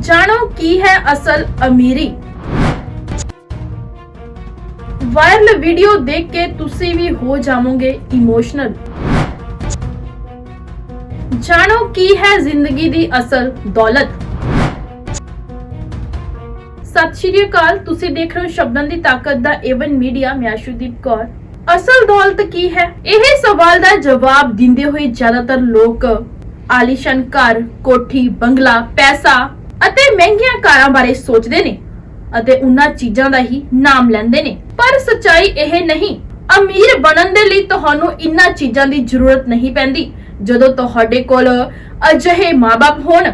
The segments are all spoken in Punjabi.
ਜਾਣੋ ਕੀ ਹੈ ਅਸਲ ਅਮੀਰੀ। ਵਾਇਰਲ ਵੀਡੀਓ ਦੇਖ ਕੇ ਤੁਸੀਂ ਵੀ ਹੋ ਜਾਵੋਗੇ ਇਮੋਸ਼ਨਲ। ਜਾਣੋ ਕੀ ਹੈ ਜ਼ਿੰਦਗੀ ਦੀ ਅਸਲ ਦੌਲਤ। ਸਤਿ ਸ਼੍ਰੀ ਅਕਾਲ, ਤੁਸੀਂ ਦੇਖ ਰਹੇ ਹੋ ਸ਼ਬਦਾਂ ਦੀ ਤਾਕਤ ਦਾ ਏਵਨ ਮੀਡੀਆ ਮੈਂ ਅਸ਼ੂਦੀਪ ਕੌਰ। ਅਸਲ ਦੌਲਤ ਕੀ ਹੈ? ਇਹ ਸਵਾਲ ਦਾ ਜਵਾਬ ਦਿੰਦੇ ਹੋਏ ਜ਼ਿਆਦਾਤਰ ਲੋਕ ਆਲੀਸ਼ਾਨ ਘਰ, ਕੋਠੀ, ਬੰਗਲਾ, ਪੈਸਾ ਅਤੇ ਮਹਿੰਗੀਆਂ ਕਾਰਾਂ ਬਾਰੇ ਸੋਚਦੇ ਨੇ ਅਤੇ ਉਹਨਾਂ ਚੀਜ਼ਾਂ ਦਾ ਹੀ ਨਾਮ ਲੈਂਦੇ ਨੇ। ਪਰ ਸੱਚਾਈ ਇਹ ਨਹੀਂ, ਅਮੀਰ ਬਣਨ ਦੇ ਲਈ ਤੁਹਾਨੂੰ ਇਨ੍ਹਾਂ ਚੀਜ਼ਾਂ ਦੀ ਜ਼ਰੂਰਤ ਨਹੀਂ ਪੈਂਦੀ। ਜਦੋਂ ਤੁਹਾਡੇ ਕੋਲ ਅਜਿਹੇ ਮਾਪੇ ਹੋਣ,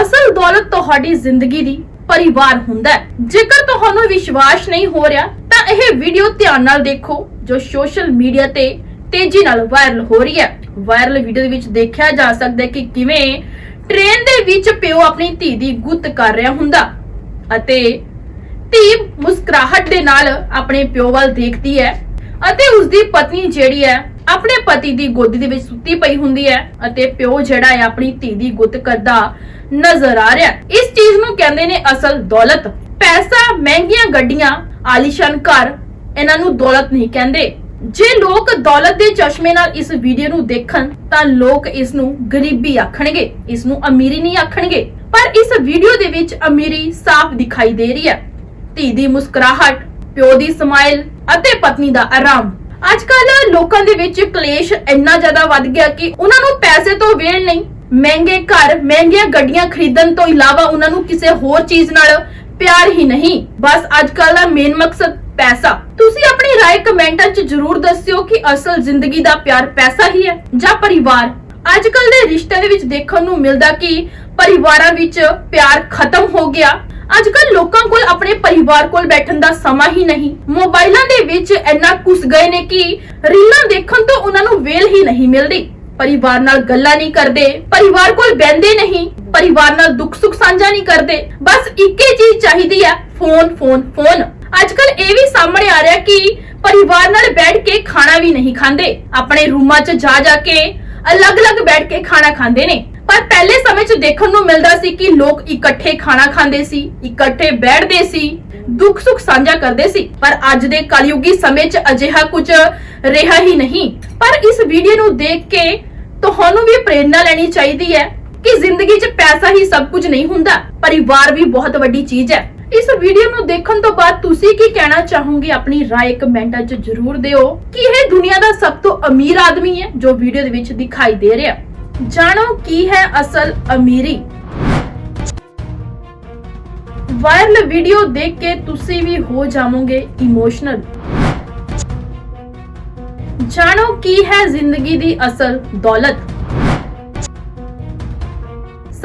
ਅਸਲ ਦੌਲਤ ਤੁਹਾਡੀ ਜ਼ਿੰਦਗੀ ਦੀ ਪਰਿਵਾਰ ਹੁੰਦਾ ਹੈ। ਜੇਕਰ ਤੁਹਾਨੂੰ ਵਿਸ਼ਵਾਸ ਨਹੀਂ ਹੋ ਰਿਹਾ, ਤਾਂ ਇਹ ਵੀਡੀਓ ਧਿਆਨ ਨਾਲ ਦੇਖੋ, ਜੋ ਸੋਸ਼ਲ ਮੀਡੀਆ ਤੇ ਤੇਜ਼ੀ ਨਾਲ ਵਾਇਰਲ ਹੋ ਰਹੀ ਹੈ। ਵਾਇਰਲ ਵੀਡੀਓ ਦੇ ਵਿੱਚ ਦੇਖਿਆ ਜਾ ਸਕਦਾ ਹੈ ਕਿ ਕਿਵੇਂ ਟ੍ਰੇਨ ਦੇ ਵਿੱਚ ਪਿਓ ਆਪਣੀ ਧੀ ਦੀ ਗੁੱਤ ਕਰ ਰਿਹਾ ਹੁੰਦਾ ਅਤੇ ਧੀ ਮੁਸਕਰਾਹਟ ਦੇ ਨਾਲ ਆਪਣੇ ਪਿਓ ਵੱਲ ਦੇਖਦੀ ਹੈ ਅਤੇ ਉਸਦੀ ਪਤਨੀ ਜਿਹੜੀ ਹੈ ਆਪਣੇ ਪਤੀ ਦੀ ਗੋਦੀ ਦੇ ਵਿੱਚ ਸੁੱਤੀ ਪਈ ਹੁੰਦੀ ਹੈ ਅਤੇ ਪਿਓ ਜਿਹੜਾ ਹੈ ਆਪਣੀ ਧੀ ਦੀ ਗੁੱਤ ਕਰਦਾ ਨਜ਼ਰ ਆ ਰਿਹਾ ਇਸ ਚੀਜ਼ ਨੂੰ ਕਹਿੰਦੇ ਨੇ ਅਸਲ ਦੌਲਤ। ਪੈਸਾ, ਮਹਿੰਗੀਆਂ ਗੱਡੀਆਂ, ਆਲੀਸ਼ਾਨ ਘਰ, ਇਹਨਾਂ ਨੂੰ ਦੌਲਤ ਨਹੀਂ ਕਹਿੰਦੇ। ਜੇ ਲੋਕ ਦੌਲਤ ਦੇ ਚਸ਼ਮੇ ਨਾਲ ਇਸ ਵੀਡੀਓ ਨੂੰ ਦੇਖਣ, ਤਾਂ ਲੋਕ ਇਸ ਨੂੰ ਗਰੀਬੀ ਆਖਣਗੇ ਇਸ ਨੂੰ ਅਮੀਰੀ ਨਹੀਂ ਆਖਣਗੇ। ਪਰ ਇਸ ਵੀਡੀਓ ਦੇ ਵਿੱਚ ਅਮੀਰੀ ਸਾਫ਼ ਦਿਖਾਈ ਦੇ ਰਹੀ ਹੈ। ਧੀ ਦੀ ਮੁਸਕਰਾਹਟ, ਪਿਓ ਦੀ ਸਮਾਈਲ ਅਤੇ ਪਤਨੀ ਦਾ ਆਰਾਮ। ਅੱਜ ਕੱਲ ਲੋਕਾਂ ਦੇ ਵਿੱਚ ਕਲੇਸ਼ ਇੰਨਾ ਜ਼ਿਆਦਾ ਵੱਧ ਗਿਆ ਕਿ ਉਹਨਾਂ ਨੂੰ ਪੈਸੇ ਤੋਂ ਵੇਲ ਨਹੀਂ, ਮਹਿੰਗੇ ਘਰ, ਮਹਿੰਗੀਆਂ ਗੱਡੀਆਂ ਖਰੀਦਣ ਤੋਂ ਇਲਾਵਾ ਉਹਨਾਂ ਨੂੰ ਕਿਸੇ ਹੋਰ ਚੀਜ਼ ਨਾਲ ਪਿਆਰ ਹੀ ਨਹੀਂ। ਬਸ ਅੱਜ ਕੱਲ ਦਾ ਮੇਨ ਮਕਸਦ ਪੈਸਾ। ਰਾਏ ਕਮੈਂਟਾਂ 'ਚ ਜ਼ਰੂਰ ਦੱਸਿਓ ਕਿ ਅਸਲ ਜ਼ਿੰਦਗੀ ਦਾ ਪਿਆਰ ਪੈਸਾ ਹੀ ਹੈ ਜਾਂ ਪਰਿਵਾਰ। ਅੱਜਕੱਲ ਦੇ ਰਿਸ਼ਤਿਆਂ ਦੇ ਵਿੱਚ ਦੇਖਣ ਨੂੰ ਮਿਲਦਾ ਕਿ ਪਰਿਵਾਰਾਂ ਵਿੱਚ ਪਿਆਰ ਖਤਮ ਹੋ ਗਿਆ। ਅੱਜਕੱਲ ਲੋਕਾਂ ਕੋਲ ਆਪਣੇ ਪਰਿਵਾਰ ਕੋਲ ਬੈਠਣ ਦਾ ਸਮਾਂ ਹੀ ਨਹੀਂ। ਮੋਬਾਈਲਾਂ ਦੇ ਵਿੱਚ ਇੰਨਾ ਕੁਸ ਗਏ ਨੇ ਕਿ ਰੀਲਾਂ ਦੇਖਣ ਤੋਂ ਉਹਨਾਂ ਨੂੰ ਵੇਲ ਹੀ ਨਹੀਂ ਮਿਲਦੀ। ਪਰਿਵਾਰ ਨਾਲ ਗੱਲਾਂ ਨਹੀਂ ਕਰਦੇ, ਪਰਿਵਾਰ ਕੋਲ ਬੈੰਦੇ ਨਹੀਂ, ਪਰਿਵਾਰ ਨਾਲ ਦੁੱਖ ਸੁੱਖ ਸਾਂਝਾ ਨਹੀਂ ਕਰਦੇ। ਬਸ ਇੱਕੇ ਚੀਜ਼ ਚਾਹੀਦੀ ਆ ਫੋਨ ਫੋਨ ਫੋਨ। ਅੱਜ ਕੱਲ ਇਹ ਵੀ ਸਾਹਮਣੇ ਆ ਰਿਹਾ ਕਿ ਪਰਿਵਾਰ ਨਾਲ ਬੈਠ ਕੇ ਖਾਣਾ ਵੀ ਨਹੀਂ ਖਾਂਦੇ। ਆਪਣੇ ਰੂਮਾਂ 'ਚ ਜਾ ਜਾ ਕੇ ਅਲੱਗ-ਅਲੱਗ ਬੈਠ ਕੇ ਖਾਣਾ ਖਾਂਦੇ ਨੇ। ਪਰ ਪਹਿਲੇ ਸਮੇਂ 'ਚ ਦੇਖਣ ਨੂੰ ਮਿਲਦਾ ਸੀ ਕਿ ਲੋਕ ਇਕੱਠੇ ਖਾਣਾ ਖਾਂਦੇ ਸੀ, ਇਕੱਠੇ ਬੈਠਦੇ ਸੀ ਦੁੱਖ ਸੁੱਖ ਸਾਂਝਾ ਕਰਦੇ ਸੀ। ਪਰ ਅੱਜ ਦੇ ਕਲਯੁਗੀ ਸਮੇਂ 'ਚ ਅਜਿਹਾ ਕੁਝ ਰਿਹਾ ਹੀ ਨਹੀਂ। ਪਰ ਇਸ ਵੀਡੀਓ ਨੂੰ ਦੇਖ ਕੇ ਤੁਹਾਨੂੰ ਵੀ ਪ੍ਰੇਰਣਾ ਲੈਣੀ ਚਾਹੀਦੀ ਹੈ ਕਿ ਜ਼ਿੰਦਗੀ 'ਚ ਪੈਸਾ ਹੀ ਸਭ ਕੁਝ ਨਹੀਂ ਹੁੰਦਾ। ਪਰਿਵਾਰ ਵੀ ਬਹੁਤ ਵੱਡੀ ਚੀਜ਼ ਹੈ। ਇਸ ਵੀਡੀਓ ਨੂੰ ਦੇਖਣ ਤੋਂ ਬਾਅਦ ਤੁਸੀਂ ਕੀ ਕਹਿਣਾ ਚਾਹੋਗੇ ਆਪਣੀ رائے ਕਮੈਂਟਾਂ 'ਚ ਜ਼ਰੂਰ ਦਿਓ ਕਿ ਇਹ ਦੁਨੀਆ ਦਾ ਸਭ ਤੋਂ ਅਮੀਰ ਆਦਮੀ ਹੈ ਜੋ ਵੀਡੀਓ ਦੇ ਵਿੱਚ ਦਿਖਾਈ ਦੇ ਰਿਹਾ ਜਾਣੋ ਕੀ ਹੈ ਅਸਲ ਅਮੀਰੀ ਵਾਇਰਲ ਵੀਡੀਓ ਦੇਖ ਕੇ ਤੁਸੀਂ ਵੀ ਹੋ ਜਾਵੋਗੇ ਇਮੋਸ਼ਨਲ ਜਾਣੋ ਕੀ ਹੈ ਜ਼ਿੰਦਗੀ ਦੀ ਅਸਲ ਦੌਲਤ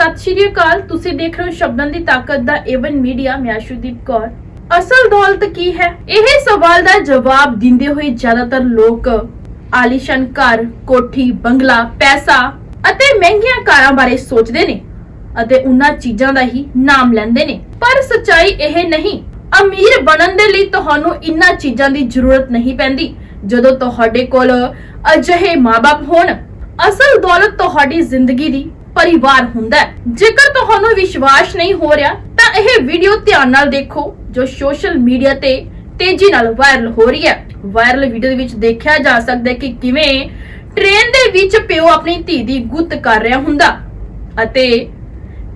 ਸਤਿ ਸ਼੍ਰੀ ਅਕਾਲ। ਤੁਸੀਂ ਦੇਖ ਰਹੇ ਹੋ ਸ਼ਬਦਾਂ ਦੀ ਤਾਕਤ ਦਾ ਏਵਨ ਮੀਡੀਆ ਮੈਂ ਅਸ਼ੂਦੀਪ ਕੌਰ। ਅਸਲ ਦੌਲਤ ਕੀ ਹੈ? ਇਹ ਸਵਾਲ ਦਾ ਜਵਾਬ ਦਿੰਦੇ ਹੋਏ ਜ਼ਿਆਦਾਤਰ ਲੋਕ ਆਲੀਸ਼ਾਨ ਘਰ, ਕੋਠੀ, ਬੰਗਲਾ, ਪੈਸਾ ਅਤੇ ਮਹਿੰਗੀਆਂ ਕਾਰਾਂ ਬਾਰੇ ਸੋਚਦੇ ਨੇ ਅਤੇ ਉਹਨਾਂ ਚੀਜ਼ਾਂ ਦਾ ਹੀ ਨਾਮ ਲੈਂਦੇ ਨੇ। ਪਰ ਸਚਾਈ ਇਹ ਨਹੀਂ। ਅਮੀਰ ਬਣਨ ਦੇ ਲਈ ਤੁਹਾਨੂੰ ਇਨ੍ਹਾਂ ਚੀਜ਼ਾਂ ਦੀ ਜ਼ਰੂਰਤ ਨਹੀਂ ਪੈਂਦੀ। ਜਦੋਂ ਤੁਹਾਡੇ ਕੋਲ ਅਜਿਹੇ ਮਾਪੇ ਹੋਣ, ਅਸਲ ਦੌਲਤ ਤੁਹਾਡੀ ਜ਼ਿੰਦਗੀ ਦੀ ਪਰਿਵਾਰ ਹੁੰਦਾ ਹੈ। ਜੇਕਰ ਤੁਹਾਨੂੰ ਵਿਸ਼ਵਾਸ ਨਹੀਂ ਹੋ ਰਿਹਾ, ਤਾਂ ਇਹ ਵੀਡੀਓ ਧਿਆਨ ਨਾਲ ਦੇਖੋ, ਜੋ ਸੋਸ਼ਲ ਮੀਡੀਆ ਤੇ ਤੇਜ਼ੀ ਨਾਲ ਵਾਇਰਲ ਹੋ ਰਹੀ ਹੈ। ਵਾਇਰਲ ਵੀਡੀਓ ਦੇ ਵਿੱਚ ਦੇਖਿਆ ਜਾ ਸਕਦਾ ਹੈ ਕਿ ਕਿਵੇਂ ਟ੍ਰੇਨ ਦੇ ਵਿੱਚ ਪਿਓ ਆਪਣੀ ਧੀ ਦੀ ਗੁੱਤ ਕਰ ਰਿਹਾ ਹੁੰਦਾ ਅਤੇ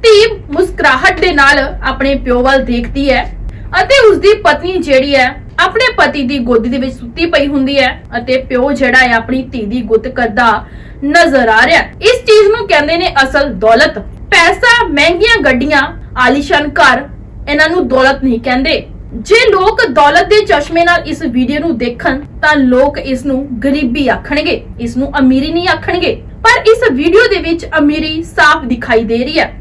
ਧੀ ਮੁਸਕਰਾਹਟ ਦੇ ਨਾਲ ਆਪਣੇ ਪਿਓ ਵੱਲ ਦੇਖਦੀ ਹੈ। ਅਤੇ ਉਸਦੀ ਪਤਨੀ ਜਿਹੜੀ ਹੈ, ਆਪਣੇ ਪਤੀ ਦੀ ਗੋਦੀ ਦੇ ਵਿੱਚ ਸੁੱਤੀ ਪਈ ਹੁੰਦੀ ਹੈ ਅਤੇ ਪਿਓ ਜਿਹੜਾ ਹੈ, ਆਪਣੀ ਧੀ ਦੀ ਗੁੱਤ ਕਰਦਾ ਨਜ਼ਰ ਆ ਰਿਹਾ ਹੈ। ਇਸ ਚੀਜ਼ ਨੂੰ ਕਹਿੰਦੇ ਨੇ ਅਸਲ ਦੌਲਤ। ਪੈਸਾ, ਮਹਿੰਗੀਆਂ ਗੱਡੀਆਂ, ਆਲੀਸ਼ਾਨ ਘਰ, ਇਹਨਾਂ ਨੂੰ ਦੌਲਤ ਨਹੀਂ ਕਹਿੰਦੇ। ਜੇ ਲੋਕ ਦੌਲਤ ਦੇ ਚਸ਼ਮੇ ਨਾਲ ਇਸ ਵੀਡੀਓ ਨੂੰ ਦੇਖਣ, ਤਾਂ ਲੋਕ ਇਸ ਨੂੰ ਗਰੀਬੀ ਆਖਣਗੇ, ਇਸ ਨੂੰ ਅਮੀਰੀ ਨਹੀਂ ਆਖਣਗੇ। ਪਰ ਇਸ ਵੀਡੀਓ ਦੇ ਵਿੱਚ ਅਮੀਰੀ ਸਾਫ਼ ਦਿਖਾਈ ਦੇ ਰਹੀ ਹੈ।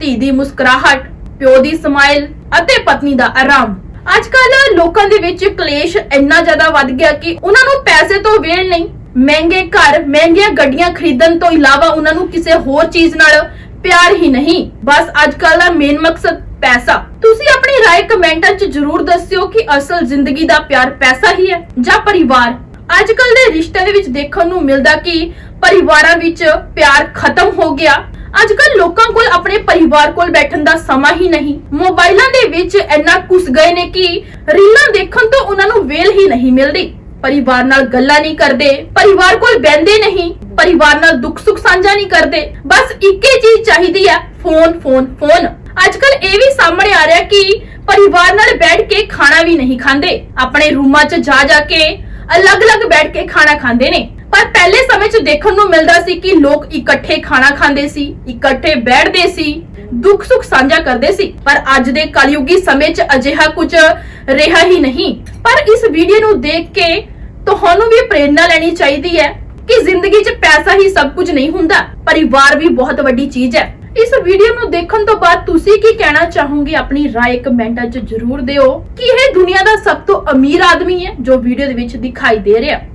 ਧੀ ਦੀ ਮੁਸਕਰਾਹਟ ਪਿਓ ਦੀ ਸਮਾਈਲ ਅਤੇ ਪਤਨੀ ਦਾ ਆਰਾਮ ਅੱਜ ਕੱਲ ਲੋਕਾਂ ਦੇ ਵਿੱਚ ਕਲੇਸ਼ ਇੰਨਾ ਜ਼ਿਆਦਾ ਵੱਧ ਗਿਆ ਕਿ ਉਹਨਾਂ ਨੂੰ ਪੈਸੇ ਤੋਂ ਵੇਲ ਨਹੀਂ ਮਹਿੰਗੇ ਘਰ ਮਹਿੰਗੀਆਂ ਗੱਡੀਆਂ ਖਰੀਦਣ ਤੋਂ ਇਲਾਵਾ ਉਹਨਾਂ ਨੂੰ ਕਿਸੇ ਹੋਰ ਚੀਜ਼ ਨਾਲ ਪਿਆਰ ਹੀ ਨਹੀਂ ਬਸ ਅੱਜ ਕੱਲ ਦਾ ਮੇਨ ਮਕਸਦ ਪੈਸਾ ਤੁਸੀਂ ਆਪਣੀ رائے ਕਮੈਂਟਾਂ 'ਚ ਜਰੂਰ ਦੱਸਿਓ ਕਿ ਅਸਲ ਜ਼ਿੰਦਗੀ ਦਾ ਪਿਆਰ ਪੈਸਾ ਹੀ ਹੈ ਜਾਂ ਪਰਿਵਾਰ ਅੱਜ ਕੱਲ ਦੇ ਰਿਸ਼ਤਿਆਂ ਦੇ ਵਿੱਚ ਦੇਖਣ ਨੂੰ ਮਿਲਦਾ ਕਿ ਪਰਿਵਾਰਾਂ ਵਿੱਚ ਪਿਆਰ ਖਤਮ ਹੋ ਗਿਆ ਅੱਜ ਕੱਲ ਲੋਕਾਂ ਕੋਲ ਆਪਣੇ ਪਰਿਵਾਰ ਕੋਲ ਬੈਠਣ ਦਾ ਸਮਾਂ ਹੀ ਨਹੀਂ। ਮੋਬਾਈਲਾਂ ਦੇ ਵਿੱਚ ਇੰਨਾ ਕੁਸ ਗਏ ਨੇ ਕਿ ਰੀਲਾਂ ਦੇਖਣ ਤੋਂ ਉਹਨਾਂ ਨੂੰ ਵੇਲ ਹੀ ਨਹੀਂ ਮਿਲਦੀ। ਪਰਿਵਾਰ ਨਾਲ ਗੱਲਾਂ ਨਹੀਂ ਕਰਦੇ, ਪਰਿਵਾਰ ਕੋਲ ਬੈੰਦੇ ਨਹੀਂ, ਪਰਿਵਾਰ ਨਾਲ ਦੁੱਖ ਸੁੱਖ ਸਾਂਝਾ ਨਹੀਂ ਕਰਦੇ। ਬਸ ਇੱਕੇ ਚੀਜ਼ ਚਾਹੀਦੀ ਹੈ, ਫੋਨ ਫੋਨ ਫੋਨ। ਅੱਜ ਕੱਲ ਇਹ ਵੀ ਸਾਹਮਣੇ ਆ ਰਿਹਾ ਕਿ ਪਰਿਵਾਰ ਨਾਲ ਬੈਠ ਕੇ ਖਾਣਾ ਵੀ ਨਹੀਂ ਖਾਂਦੇ। ਆਪਣੇ ਰੂਮਾਂ 'ਚ ਜਾ ਜਾ ਕੇ ਅਲੱਗ-ਅਲੱਗ ਬੈਠ ਕੇ ਖਾਣਾ ਖਾਂਦੇ ਨੇ। ਪਰ ਪਹਿਲੇ ਸਮੇਂ 'ਚ ਦੇਖਣ ਨੂੰ ਮਿਲਦਾ ਸੀ ਕਿ ਲੋਕ ਇਕੱਠੇ ਖਾਣਾ ਖਾਂਦੇ ਸੀ ਇਕੱਠੇ ਬੈਠਦੇ ਸੀ ਦੁੱਖ ਸੁੱਖ ਸਾਂਝਾ ਕਰਦੇ ਸੀ ਪਰ ਅੱਜ ਦੇ ਕਲਯੁਗੀ ਸਮੇਂ 'ਚ ਅਜਿਹਾ ਕੁਝ ਰਿਹਾ ਹੀ ਨਹੀਂ ਪਰ ਇਸ ਵੀਡੀਓ ਨੂੰ ਦੇਖ ਕੇ ਤੁਹਾਨੂੰ ਵੀ ਪ੍ਰੇਰਣਾ ਲੈਣੀ ਚਾਹੀਦੀ ਹੈ ਕਿ ਜ਼ਿੰਦਗੀ 'ਚ ਪੈਸਾ ਹੀ ਸਭ ਕੁਝ ਨਹੀਂ ਹੁੰਦਾ ਪਰਿਵਾਰ ਵੀ ਬਹੁਤ ਵੱਡੀ ਚੀਜ਼ ਹੈ ਇਸ ਵੀਡੀਓ ਨੂੰ ਦੇਖਣ ਤੋਂ ਬਾਅਦ ਤੁਸੀਂ ਕੀ ਕਹਿਣਾ ਚਾਹੋਗੇ ਆਪਣੀ رائے ਕਮੈਂਟਾਂ 'ਚ ਜ਼ਰੂਰ ਦਿਓ ਕਿ ਇਹ ਦੁਨੀਆ ਦਾ ਸਭ ਤੋਂ ਅਮੀਰ ਆਦਮੀ ਹੈ ਜੋ ਵੀਡੀਓ ਦੇ ਵਿੱਚ ਦਿਖਾਈ ਦੇ ਰਿਹਾ